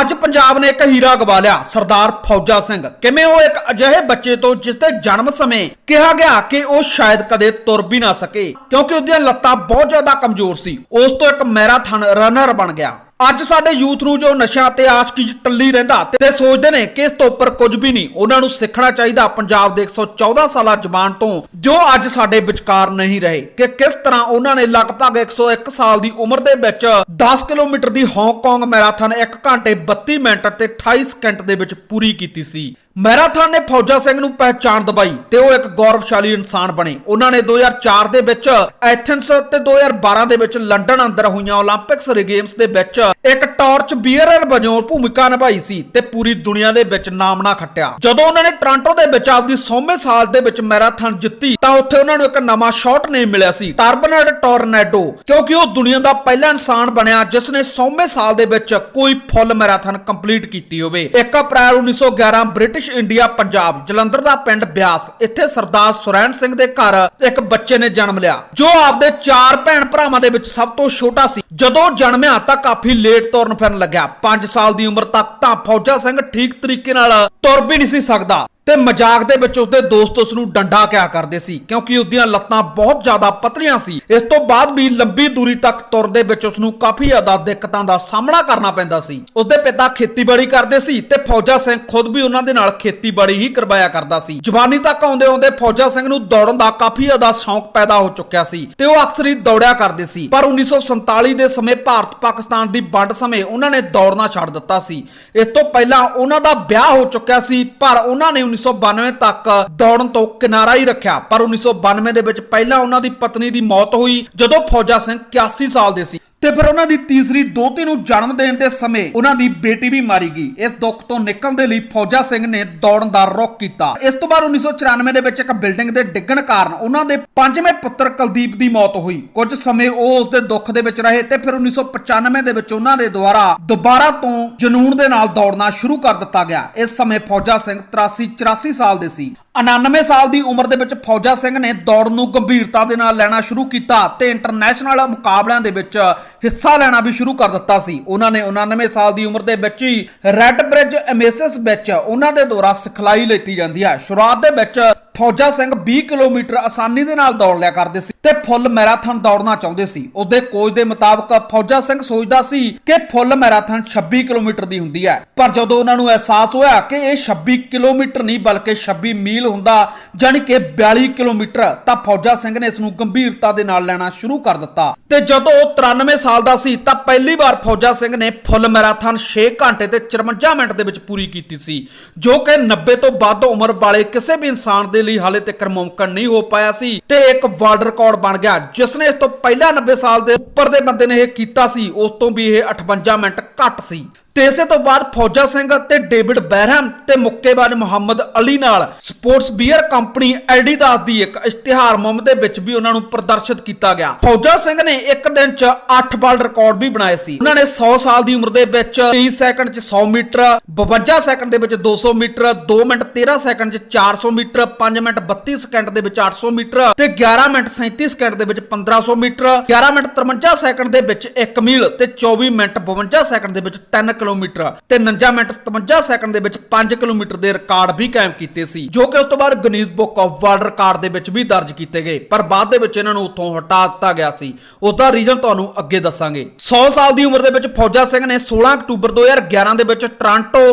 ਅੱਜ ਪੰਜਾਬ ਨੇ ਇੱਕ ਹੀਰਾ ਗਵਾ ਲਿਆ, ਸਰਦਾਰ ਫੌਜਾ ਸਿੰਘ। ਕਿਵੇਂ ਉਹ ਇੱਕ ਅਜਿਹੇ ਬੱਚੇ ਤੋਂ ਜਿਸ ਦੇ ਜਨਮ ਸਮੇਂ ਕਿਹਾ ਗਿਆ ਕਿ ਉਹ ਸ਼ਾਇਦ ਕਦੇ ਤੁਰ ਵੀ ਨਾ ਸਕੇ, ਕਿਉਂਕਿ ਉਹਦੀਆਂ ਲੱਤਾਂ ਬਹੁਤ ਜ਼ਿਆਦਾ ਕਮਜ਼ੋਰ ਸੀ, ਉਸ ਤੋਂ ਇੱਕ ਮੈਰਾਥਨ ਰਨਰ ਬਣ ਗਿਆ। ਅੱਜ ਸਾਡੇ ਯੂਥ ਨੂੰ ਜੋ ਨਸ਼ਾ ਤੇ ਆਸ਼ਕੀ 'ਚ ਟੱਲੀ ਰਹਿੰਦਾ ਤੇ ਸੋਚਦੇ ਨੇ ਕਿ ਇਸ ਤੋਂ ਉੱਪਰ ਕੁਝ ਵੀ ਨਹੀਂ, ਉਹਨਾਂ ਨੂੰ ਸਿੱਖਣਾ ਚਾਹੀਦਾ ਪੰਜਾਬ ਦੇ 114 ਸਾਲਾ ਜਵਾਨ ਤੋਂ, ਜੋ ਅੱਜ ਸਾਡੇ ਵਿਚਕਾਰ ਨਹੀਂ ਰਹੇ। ਕਿ ਕਿਸ ਤਰ੍ਹਾਂ ਉਹਨਾਂ ਨੇ ਲਗਭਗ 101 ਸਾਲ ਦੀ ਉਮਰ ਦੇ ਵਿੱਚ 10 ਕਿਲੋਮੀਟਰ ਦੀ ਹਾਂਗਕਾਂਗ ਮੈਰਾਥਨ 1 ਘੰਟੇ 32 ਮਿੰਟ ਤੇ 28 ਸਕਿੰਟ ਦੇ ਵਿੱਚ ਪੂਰੀ ਕੀਤੀ ਸੀ। ਮੈਰਾਥਨ ਨੇ ਫੌਜਾ ਸਿੰਘ ਨੂੰ ਪਹਿਚਾਣ ਦਵਾਈ ਤੇ ਉਹ ਇੱਕ ਗੌਰਵਸ਼ਾਲੀ ਇਨਸਾਨ ਬਣੇ। ਉਹਨਾਂ ਨੇ 2004 ਦੇ ਵਿੱਚ ਐਥਿਨਸ ਤੇ 2012 ਦੇ ਵਿੱਚ ਲੰਡਨ ਅੰਦਰ ਹੋਈਆਂ 올림픽ਸ ਗੇਮਸ ਦੇ ਵਿੱਚ ਇੱਕ ਟਾਰਚ ਬੀਅਰਰ ਵਜੋਂ ਭੂਮਿਕਾ ਨਿਭਾਈ ਸੀ ਤੇ ਪੂਰੀ ਦੁਨੀਆ ਦੇ ਵਿੱਚ ਨਾਮਣਾ ਖੱਟਿਆ। ਜਦੋਂ ਉਹਨਾਂ ਨੇ ਟ੍ਰਾਂਟੋ ਦੇ ਵਿੱਚ ਆਪਦੀ 100ਵੇਂ ਸਾਲ ਦੇ ਵਿੱਚ ਮੈਰਾਥਨ ਜਿੱਤੀ, ਤਾਂ ਉੱਥੇ ਉਹਨਾਂ ਨੂੰ ਇੱਕ ਨਵਾਂ ਸ਼ਾਟ ਨੇਮ ਮਿਲਿਆ ਸੀ ਟਰਬਨਡ ਟੋਰਨੈਡੋ, ਕਿਉਂਕਿ ਉਹ ਦੁਨੀਆ ਦਾ ਪਹਿਲਾ ਇਨਸਾਨ ਬਣਿਆ ਜਿਸ ਨੇ 100ਵੇਂ ਸਾਲ ਦੇ ਵਿੱਚ ਕੋਈ ਫੁੱਲ ਮੈਰਾਥਨ ਕੰਪਲੀਟ ਕੀਤੀ ਹੋਵੇ। 1 April 1911 British India Punjab, Jalandhar ਦਾ ਪਿੰਡ ਬਿਆਸ, ਇੱਥੇ ਸਰਦਾਰ ਸੁਰੈਣ ਸਿੰਘ ਦੇ ਘਰ ਇੱਕ ਬੱਚੇ ਨੇ ਜਨਮ ਲਿਆ, ਜੋ ਆਪਦੇ ਚਾਰ ਭੈਣ ਭਰਾਵਾਂ ਦੇ ਵਿੱਚ ਸਭ ਤੋਂ ਛੋਟਾ ਸੀ। ਜਦੋਂ ਜਨਮਿਆ ਤਾਂ ਕਾਫੀ ਲੇਟ ਤੁਰਨ ਫਿਰਨ ਲੱਗਿਆ। 5 ਸਾਲ ਦੀ ਉਮਰ ਤੱਕ ਤਾਂ ਫੌਜਾ ਸਿੰਘ ਠੀਕ ਤਰੀਕੇ ਨਾਲ ਤੁਰ ਵੀ ਨਹੀਂ ਸੀ ਸਕਦਾ। ਤੇ ਮਜ਼ਾਕ ਦੇ ਵਿੱਚ ਉਸਦੇ ਦੋਸਤ ਉਸ ਨੂੰ ਡੰਡਾ ਕਿਹਾ ਕਰਦੇ ਸੀ, ਕਿਉਂਕਿ ਉਸਦੀਆਂ ਲੱਤਾਂ ਬਹੁਤ ਜ਼ਿਆਦਾ ਪਤਲੀਆਂ ਸੀ। ਇਸ ਤੋਂ ਬਾਅਦ ਵੀ ਲੰਬੀ ਦੂਰੀ ਤੱਕ ਤੁਰਦੇ ਵਿੱਚ ਉਸ ਨੂੰ ਕਾਫੀ ਜ਼ਿਆਦਾ ਦਿੱਕਤਾਂ ਦਾ ਸਾਹਮਣਾ ਕਰਨਾ ਪੈਂਦਾ ਸੀ। ਉਸਦੇ ਪਿਤਾ ਖੇਤੀਬਾੜੀ ਕਰਦੇ ਸੀ ਤੇ ਫੌਜਾ ਸਿੰਘ ਖੁਦ ਵੀ ਉਹਨਾਂ ਦੇ ਨਾਲ ਖੇਤੀਬਾੜੀ ਹੀ ਕਰਵਾਇਆ ਕਰਦਾ ਸੀ। ਜਵਾਨੀ ਤੱਕ ਆਉਂਦੇ ਆਉਂਦੇ ਫੌਜਾ ਸਿੰਘ ਨੂੰ ਦੌੜਨ ਦਾ ਕਾਫੀ ਜ਼ਿਆਦਾ ਸ਼ੌਂਕ ਪੈਦਾ ਹੋ ਚੁੱਕਿਆ ਸੀ ਤੇ ਉਹ ਅਕਸਰ ਹੀ ਦੌੜਿਆ ਕਰਦੇ ਸੀ। ਪਰ 1947 ਦੇ ਸਮੇਂ ਭਾਰਤ ਪਾਕਿਸਤਾਨ ਦੀ ਵੰਡ ਸਮੇਂ ਉਹਨਾਂ ਨੇ ਦੌੜਨਾ ਛੱਡ ਦਿੱਤਾ ਸੀ। ਇਸ ਤੋਂ ਪਹਿਲਾਂ ਉਹਨਾਂ ਦਾ ਵਿਆਹ ਹੋ ਚੁੱਕਿਆ ਸੀ, ਪਰ ਉਹਨਾਂ ਨੇ 1992 ਤੱਕ ਦੌੜਨ ਤੋਂ ਕਿਨਾਰਾ ਹੀ ਰੱਖਿਆ। ਪਰ 1992 ਦੇ ਵਿੱਚ ਪਹਿਲਾਂ ਉਹਨਾਂ ਦੀ ਪਤਨੀ ਦੀ ਮੌਤ ਹੋਈ ਜਦੋਂ ਫੌਜਾ ਸਿੰਘ 81 ਸਾਲ ਦੇ ਸੀ। ਤੇ ਫਿਰ ਉਹਨਾਂ ਦੀ ਤੀਸਰੀ ਦੋਤੀ ਨੂੰ ਜਨਮ ਦੇਣ ਦੇ ਸਮੇਂ ਉਹਨਾਂ ਦੀ ਬੇਟੀ ਵੀ ਮਾਰੀ ਗਈ। ਇਸ ਦੁੱਖ ਤੋਂ ਨਿਕਲਣ ਦੇ ਲਈ ਫੌਜਾ ਸਿੰਘ ਨੇ ਦੌੜਨ ਦਾ ਰੁਖ ਕੀਤਾ। ਇਸ ਤੋਂ ਬਾਅਦ 1994 ਦੇ ਵਿੱਚ ਇੱਕ ਬਿਲਡਿੰਗ ਦੇ ਡਿੱਗਣ ਕਾਰਨ ਉਹਨਾਂ ਦੇ ਪੰਜਵੇਂ ਪੁੱਤਰ ਕੁਲਦੀਪ ਦੀ ਮੌਤ ਹੋਈ। ਕੁਝ ਸਮੇਂ ਉਹ ਉਸ ਦੇ ਦੁੱਖ ਦੇ ਵਿੱਚ ਰਹੇ ਤੇ ਫਿਰ 1995 ਦੇ ਵਿੱਚ ਉਹਨਾਂ ਦੇ ਦੁਆਰਾ ਦੁਬਾਰਾ ਤੋਂ ਜਨੂਨ ਦੇ ਨਾਲ ਦੌੜਨਾ ਸ਼ੁਰੂ ਕਰ ਦਿੱਤਾ ਗਿਆ। ਇਸ ਸਮੇਂ ਫੌਜਾ ਸਿੰਘ 83 84 ਸਾਲ ਦੇ ਸੀ। 99 ਸਾਲ ਦੀ ਉਮਰ ਦੇ ਵਿੱਚ ਫੌਜਾ ਸਿੰਘ ਨੇ ਦੌੜ ਨੂੰ ਗੰਭੀਰਤਾ ਦੇ ਨਾਲ ਲੈਣਾ ਸ਼ੁਰੂ ਕੀਤਾ ਤੇ ਇੰਟਰਨੈਸ਼ਨਲ ਮੁਕਾਬਲਿਆਂ ਦੇ ਵਿੱਚ ਹਿੱਸਾ ਲੈਣਾ ਵੀ ਸ਼ੁਰੂ ਕਰ ਦਿੱਤਾ ਸੀ। ਉਹਨਾਂ ਨੇ 99 ਸਾਲ ਦੀ ਉਮਰ ਦੇ ਵਿੱਚ ਹੀ ਰੈੱਡ ਬ੍ਰਿਜ ਐਮਐਸਐਸ ਵਿੱਚ ਉਹਨਾਂ ਦੇ ਦੁਆਰਾ ਸਿਖਲਾਈ ਲਈ ਜਾਂਦੀ ਹੈ। ਸ਼ੁਰੂਆਤ ਦੇ ਵਿੱਚ ਫੌਜਾ ਸਿੰਘ 20 ਕਿਲੋਮੀਟਰ ਆਸਾਨੀ ਦੇ ਨਾਲ ਦੌੜ ਲਿਆ ਕਰਦੇ ਸੀ ਤੇ ਫੁੱਲ ਮੈਰਾਥਨ ਦੌੜਨਾ ਚਾਹੁੰਦੇ ਸੀ। ਉਸਦੇ ਕੋਚ ਦੇ ਮੁਤਾਬਕ ਫੌਜਾ ਸਿੰਘ ਸੋਚਦਾ ਸੀ ਕਿ ਫੁੱਲ ਮੈਰਾਥਨ 26 ਕਿਲੋਮੀਟਰ ਦੀ ਹੁੰਦੀ ਹੈ। ਪਰ ਜਦੋਂ ਉਹਨਾਂ ਨੂੰ ਅਹਿਸਾਸ ਹੋਇਆ ਕਿ ਇਹ 26 ਕਿਲੋਮੀਟਰ ਨਹੀਂ ਬਲਕਿ 26 ਮੀਲ ਹੁੰਦਾ ਜਾਨੀ ਕਿ 42 ਕਿਲੋਮੀਟਰ, ਤਾਂ ਫੌਜਾ ਸਿੰਘ ਨੇ ਇਸ ਨੂੰ ਗੰਭੀਰਤਾ ਦੇ ਨਾਲ ਲੈਣਾ ਸ਼ੁਰੂ ਕਰ ਦਿੱਤਾ। ਤੇ ਜਦੋਂ ਉਹ 93 ਸਾਲ ਦਾ ਸੀ, ਤਾਂ ਪਹਿਲੀ ਵਾਰ ਫੌਜਾ ਸਿੰਘ ਨੇ ਫੁੱਲ ਮੈਰਾਥਨ 6 ਘੰਟੇ ਤੇ 54 ਮਿੰਟ ਦੇ ਵਿੱਚ ਪੂਰੀ ਕੀਤੀ ਸੀ, ਜੋ ਕਿ 90 ਤੋਂ ਵੱਧ ਉਮਰ ਵਾਲੇ ਕਿਸੇ ਵੀ ਇਨਸਾਨ ਦੇ ਲਈ ਹਾਲੇ ਤੱਕ ਮੁਮਕਨ ਨਹੀਂ ਹੋ ਪਾਇਆ ਸੀ ਤੇ ਇੱਕ ਵਰਲਡ ਰਿਕਾਰਡ ਬਣ ਗਿਆ ਜਿਸ ਨੇ ਇਸ ਤੋਂ ਪਹਿਲਾਂ 90 ਸਾਲ ਦੇ ਉੱਪਰ ਦੇ ਬੰਦੇ ਨੇ ਇਹ ਕੀਤਾ ਸੀ, ਉਸ ਤੋਂ ਵੀ ਇਹ 58 ਮਿੰਟ ਘੱਟ ਸੀ। ਤੇ ਇਸੇ ਤੋਂ ਬਾਅਦ ਫੌਜਾ ਸਿੰਘ ਅਤੇ ਡੇਵਿਡ ਬੈਰਹਮ ਤੇ ਮੁੱਕੇਬਾਜ਼ ਮੁਹੰਮਦ ਅਲੀ ਨਾਲ ਸਪੋਰਟਸ ਬੀਅਰ ਕੰਪਨੀ ਐਡੀਦਾਸ ਦੀ ਇੱਕ ਇਸ਼ਤਿਹਾਰ ਮੁਹਿੰਮ ਦੇ ਵਿੱਚ ਵੀ ਉਹਨਾਂ ਨੂੰ ਪ੍ਰਦਰਸ਼ਿਤ ਕੀਤਾ ਗਿਆ। ਫੌਜਾ ਸਿੰਘ ਨੇ ਇੱਕ ਦਿਨ 'ਚ 8 ਵਰਲਡ ਰਿਕਾਰਡ ਵੀ ਬਣਾਏ ਸੀ। ਉਹਨਾਂ ਨੇ 100 ਸਾਲ ਦੀ ਉਮਰ ਦੇ ਵਿੱਚ 23 ਸੈਕਿੰਡ 'ਚ 100 ਮੀਟਰ 52 ਸੈਕਿੰਡ ਦੇ ਵਿੱਚ 200 ਮੀਟਰ 2 ਮਿੰਟ 13 ਸੈਕਿੰਡ 'ਚ 400 ਮੀਟਰ 5 ਮਿੰਟ 32 ਸੈਕਿੰਡ ਦੇ ਵਿੱਚ 800 ਮੀਟਰ ਤੇ 11 ਮਿੰਟ 37 ਸੈਕਿੰਡ ਦੇ ਵਿੱਚ 1500 ਮੀਟਰ 11 ਮਿੰਟ 53 ਸੈਕਿੰਡ ਦੇ ਵਿੱਚ 1 ਮੀਲ ਤੇ 24 ਮਿੰਟ 52 ਸੈਕਿੰਡ ਦੇ ਵਿੱਚ 3 ਕਿਲੋਮੀਟਰ ਤੇ 49 ਮਿੰਟ 57 ਸੈਕਿੰਡ ਦੇ ਵਿੱਚ 5 ਕਿਲੋਮੀਟਰ ਦੇ ਰਿਕਾਰਡ ਵੀ ਕਾਇਮ ਕੀਤੇ ਸੀ, ਜੋ ਕਿ ਉਸ ਤੋਂ ਬਾਅਦ Guinness book of world record ਦੇ ਵਿੱਚ ਵੀ ਦਰਜ ਕੀਤੇ ਗਏ। ਪਰ ਬਾਅਦ ਦੇ ਵਿੱਚ ਇਹਨਾਂ ਨੂੰ ਉੱਥੋਂ ਹਟਾ ਦਿੱਤਾ ਗਿਆ ਸੀ। ਉਸ ਦਾ ਰੀਜ਼ਨ ਤੁਹਾਨੂੰ ਅੱਗੇ ਦੱਸਾਂਗੇ। 100 ਸਾਲ ਦੀ ਉਮਰ ਦੇ ਵਿੱਚ ਫੌਜਾ ਸਿੰਘ ਨੇ 16 ਅਕਤੂਬਰ 2011 ਦੇ ਵਿੱਚ ਟ੍ਰਾਂਟੋ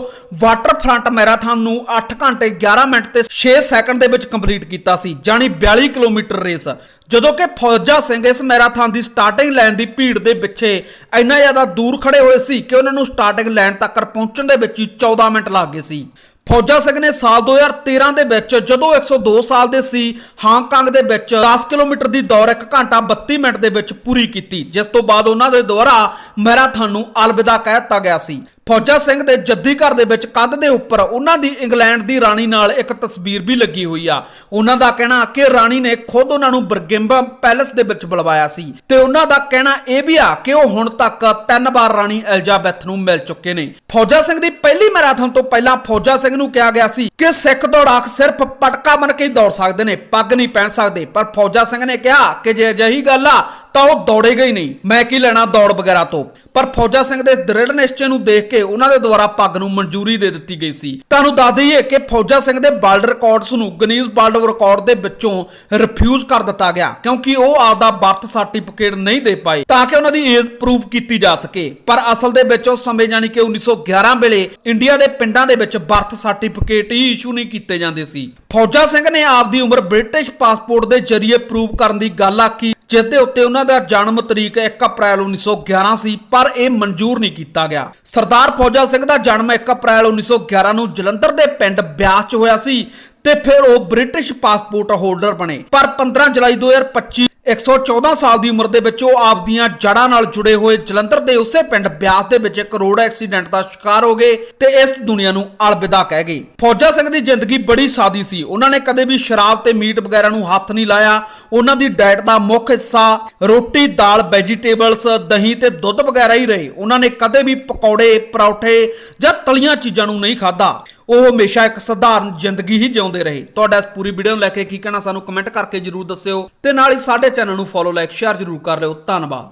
ਵਾਟਰਫਰੰਟ ਮੈਰਾਥਨ ਨੂੰ 8 ਘੰਟੇ 11 ਮਿੰਟ ਤੇ 6 ਸੈਕਿੰਡ ਦੇ ਵਿੱਚ ਕੰਪਲੀਟ ਕੀਤਾ ਸੀ ਜਾਨੀ 42 ਕਿਲੋਮੀਟਰ ਰੇਸ। ਜਦੋਂ ਕਿ ਫੌਜਾ ਸਿੰਘ ਇਸ ਮੈਰਾਥਨ ਦੀ ਸਟਾਰਟਿੰਗ ਲਾਈਨ ਦੀ ਭੀੜ ਦੇ ਪਿੱਛੇ ਇੰਨਾ ਜ਼ਿਆਦਾ ਦੂਰ ਖੜੇ ਹੋਏ ਸੀ ਕਿ ਉਹਨਾਂ ਨੂੰ ਸਟਾਰਟਿੰਗ ਲਾਈਨ ਤੱਕ ਪਹੁੰਚਣ ਦੇ ਵਿੱਚ ਹੀ 14 ਮਿੰਟ ਲੱਗ ਗਏ ਸੀ। ਫੌਜਾ ਸਿੰਘ ਨੇ ਸਾਲ 2013 ਦੇ ਵਿੱਚ, ਜਦੋਂ 102 ਸਾਲ ਦੇ ਸੀ, ਹਾਂਗਕਾਂਗ ਦੇ ਵਿੱਚ 10 ਕਿਲੋਮੀਟਰ ਦੀ ਦੌੜ 1 ਘੰਟਾ 32 ਮਿੰਟ ਦੇ ਵਿੱਚ ਪੂਰੀ ਕੀਤੀ, ਜਿਸ ਤੋਂ ਬਾਅਦ ਉਹਨਾਂ ਦੇ ਦੁਆਰਾ ਮੈਰਾਥਨ ਨੂੰ ਅਲਵਿਦਾ ਕਹਿ ਦਿੱਤਾ ਗਿਆ ਸੀ। ਫੌਜਾ ਸਿੰਘ ਦੇ ਜੱਦੀ ਘਰ ਦੇ ਵਿੱਚ ਕੰਧ ਦੇ ਉੱਪਰ ਉਹਨਾਂ ਦੀ ਇੰਗਲੈਂਡ ਦੀ ਰਾਣੀ ਨਾਲ ਇੱਕ ਤਸਵੀਰ ਵੀ ਲੱਗੀ ਹੋਈ ਆ। ਉਹਨਾਂ ਦਾ ਕਹਿਣਾ ਕਿ ਰਾਣੀ ਨੇ ਖੁਦ ਉਹਨਾਂ ਨੂੰ ਬਰਗਿੰਬਾ ਪੈਲੇਸ ਦੇ ਵਿੱਚ ਬੁਲਵਾਇਆ ਸੀ ਤੇ ਉਹਨਾਂ ਦਾ ਕਹਿਣਾ ਇਹ ਵੀ ਆ ਕਿ ਉਹ ਹੁਣ ਤੱਕ ਤਿੰਨ ਵਾਰ ਰਾਣੀ ਐਲਜ਼ਾਬੈਥ ਨੂੰ ਮਿਲ ਚੁੱਕੇ ਨੇ। ਫੌਜਾ ਸਿੰਘ ਦੀ ਪਹਿਲੀ ਮੈਰਾਥਨ ਤੋਂ ਪਹਿਲਾਂ ਫੌਜਾ ਸਿੰਘ ਨੂੰ ਕਿਹਾ ਗਿਆ ਸੀ ਕਿ ਸਿੱਖ ਦੌੜਾਕ ਸਿਰਫ ਪਟਕਾ ਬਣ ਕੇ ਦੌੜ ਸਕਦੇ ਨੇ, ਪੱਗ ਨਹੀਂ ਪਹਿਨ ਸਕਦੇ। ਪਰ ਫੌਜਾ ਸਿੰਘ ਨੇ ਕਿਹਾ ਕਿ ਜੇ ਅਜਿਹੀ ਗੱਲ ਆ ਤਾਂ ਉਹ ਦੌੜੇਗਾ ਹੀ ਨਹੀਂ। ਮੈਂ ਕੀ ਲੈਣਾ ਦੌੜ ਵਗੈਰਾ ਤੋਂ? ਪਰ ਫੌਜਾ ਸਿੰਘ ਦੇ ਇਸ ਦ੍ਰਿੜ ਨਿਸ਼ਚੇ ਨੂੰ ਦੇਖ ਕੇ ਉਹਨਾਂ ਦੇ ਦੁਆਰਾ ਪੱਗ ਨੂੰ ਮਨਜ਼ੂਰੀ ਦੇ ਦਿੱਤੀ ਗਈ ਸੀ। ਤੁਹਾਨੂੰ ਦੱਸ ਦਈਏ ਕਿ ਫੌਜਾ ਸਿੰਘ ਦੇ ਵਰਲਡ ਰਿਕਾਰਡਸ ਨੂੰ ਗਨੀਜ਼ ਵਰਲਡ ਰਿਕਾਰਡ ਦੇ ਵਿੱਚੋਂ ਰਿਫਿਊਜ਼ ਕਰ ਦਿੱਤਾ ਗਿਆ, ਕਿਉਂਕਿ ਉਹ ਆਪਦਾ ਬਰਥ ਸਰਟੀਫਿਕੇਟ ਨਹੀਂ ਦੇ ਪਾਏ, ਤਾਂ ਕਿ ਉਹਨਾਂ ਦੀ ਏਜ ਪ੍ਰੂਫ ਕੀਤੀ ਜਾ ਸਕੇ। ਪਰ ਅਸਲ ਦੇ ਵਿੱਚ ਉਸ ਸਮੇਂ ਜਾਨੀ ਕਿ 1911 ਵੇਲੇ ਇੰਡੀਆ ਦੇ ਪਿੰਡਾਂ ਦੇ ਵਿੱਚ ਬਰਥ ਸਰਟੀਫਿਕੇਟ ਹੀ ਇਸ਼ੂ ਨਹੀਂ ਕੀਤੇ ਜਾਂਦੇ ਸੀ। ਫੌਜਾ ਸਿੰਘ ਨੇ ਆਪਦੀ ਉਮਰ ਬ੍ਰਿਟਿਸ਼ ਪਾਸਪੋਰਟ ਦੇ ਜ਼ਰੀਏ ਪ੍ਰੂਵ ਕਰਨ ਦੀ ਗੱਲ ਆਖੀ ਜਿਸ ਦੇ ਉੱਤੇ ਉਹਨਾਂ ਦਾ ਜਨਮ ਤਰੀਕ 1 ਅਪ੍ਰੈਲ 1911 ਸੀ ਪਰ ਇਹ ਮਨਜ਼ੂਰ ਨਹੀਂ ਕੀਤਾ ਗਿਆ। ਸਰਦਾਰ ਫੌਜਾ ਸਿੰਘ ਦਾ ਜਨਮ 1 ਅਪ੍ਰੈਲ 1911 ਨੂੰ ਜਲੰਧਰ ਦੇ ਪਿੰਡ ਬਿਆਸ 'ਚ ਹੋਇਆ ਸੀ। ਤੇ ਫਿਰ ਉਹ ਬ੍ਰਿਟਿਸ਼ ਪਾਸਪੋਰਟ ਹੋਲਡਰ ਬਣੇ। ਪਰ 15 ਜੁਲਾਈ 2025 114 ਸਾਲ ਦੀ ਉਮਰ ਦੇ ਵਿੱਚ ਉਹ ਆਪਦੀਆਂ ਜੜ੍ਹਾਂ ਨਾਲ ਜੁੜੇ ਹੋਏ ਜਲੰਧਰ ਦੇ ਉਸੇ ਪਿੰਡ ਬਿਆਸ ਦੇ ਵਿੱਚ ਇੱਕ ਰੋਡ ਐਕਸੀਡੈਂਟ ਦਾ ਸ਼ਿਕਾਰ ਹੋ ਗਏ ਤੇ ਇਸ ਦੁਨੀਆ ਨੂੰ ਅਲਵਿਦਾ ਕਹਿ ਗਏ। ਫੌਜਾ ਸਿੰਘ ਦੀ ਜ਼ਿੰਦਗੀ ਬੜੀ ਸਾਦੀ ਸੀ। ਉਹਨਾਂ ਨੇ ਕਦੇ ਵੀ ਸ਼ਰਾਬ ਤੇ ਮੀਟ ਵਗੈਰਾ ਨੂੰ ਹੱਥ ਨਹੀਂ ਲਾਇਆ। ਉਹਨਾਂ ਦੀ ਡਾਈਟ ਦਾ ਮੁੱਖ ਹਿੱਸਾ ਰੋਟੀ, ਦਾਲ ਵੈਜੀਟੇਬਲਸ ਦਹੀਂ ਤੇ ਦੁੱਧ ਵਗੈਰਾ ਹੀ ਰਹੇ। ਉਹਨਾਂ ਨੇ ਕਦੇ ਵੀ ਪਕੌੜੇ, ਪਰੌਠੇ ਜਾਂ ਤਲੀਆਂ ਚੀਜ਼ਾਂ ਨੂੰ ਨਹੀਂ ਖਾਧਾ। ਉਹ ਹਮੇਸ਼ਾ ਇੱਕ ਸਧਾਰਨ ਜ਼ਿੰਦਗੀ ਹੀ ਜਿਉਂਦੇ ਰਹੇ। ਤੁਹਾਡਾ ਇਸ ਪੂਰੀ ਵੀਡੀਓ ਨੂੰ ਲੈ ਕੇ ਕੀ ਕਹਿਣਾ ਸਾਨੂੰ ਕਮੈਂਟ ਕਰਕੇ ਜਰੂਰ ਦੱਸਿਓ ਤੇ ਨਾਲ ਹੀ ਸਾਡੇ ਚੈਨਲ ਨੂੰ ਫੋਲੋ ਲਾਈਕ ਸ਼ੇਅਰ ਜਰੂਰ ਕਰ ਲਿਓ। ਧੰਨਵਾਦ।